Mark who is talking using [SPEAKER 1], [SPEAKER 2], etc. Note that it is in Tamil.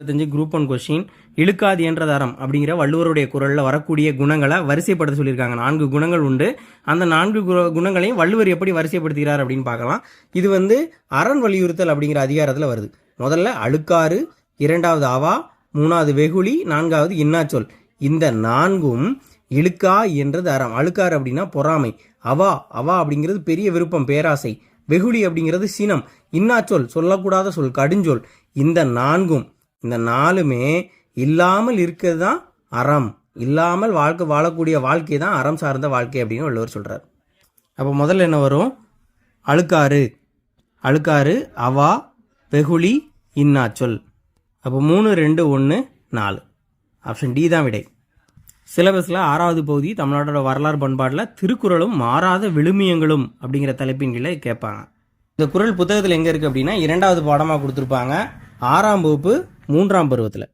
[SPEAKER 1] இருபத்தஞ்சு குரூப் ஒன் கொஸ்டின் இழுக்காது என்ற தரம் அப்படிங்கிற வள்ளுவருடைய குரலில் வரக்கூடிய குணங்களை வரிசைப்படுத்த சொல்லியிருக்காங்க. நான்கு குணங்கள் உண்டு. அந்த நான்கு குணங்களையும் வள்ளுவர் எப்படி வரிசைப்படுத்துகிறார் அப்படின்னு பார்க்கலாம். இது வந்து அரண் வலியுறுத்தல் அப்படிங்கிற அதிகாரத்தில் வருது. முதல்ல அழுக்காறு இரண்டாவது அவா மூணாவது வெகுளி நான்காவது இன்னாச்சொல். இந்த நான்கும் இழுக்கா என்றது அறம் அழுக்காறு அப்படின்னா பொறாமை. அவா அவா அப்படிங்கிறது பெரிய விருப்பம் பேராசை. வெகுளி அப்படிங்கிறது சினம். இன்னாச்சொல் சொல்லக்கூடாத சொல் கடுஞ்சொல். இந்த நான்கும் இந்த நாலுமே இல்லாமல் இருக்கிறது தான் அறம். இல்லாமல் வாழ்க்கை வாழக்கூடிய வாழ்க்கை தான் அறம் சார்ந்த வாழ்க்கை அப்படின்னு வள்ளுவர் சொல்கிறார் அப்போ முதல்ல என்ன வரும்? அழுக்காறு. அழுக்காறு அவா வெகுளி இன்னாச்சொல். அப்போ மூணு ரெண்டு ஒன்று நாலு. ஆப்ஷன் டி தான் விடை. சிலபஸில் ஆறாவது பகுதி தமிழ்நாட்டோட வரலாறு பண்பாட்டில் திருக்குறளும் மாறாத விழுமியங்களும் அப்படிங்கிற தலைப்பின் கீழே கேட்பாங்க. இந்த குறள் புத்தகத்தில் எங்கே இருக்குது அப்படின்னா இரண்டாவது பாடமாக கொடுத்துருப்பாங்க. ஆறாம் வகுப்பு மூன்றாம் பருவத்தில்.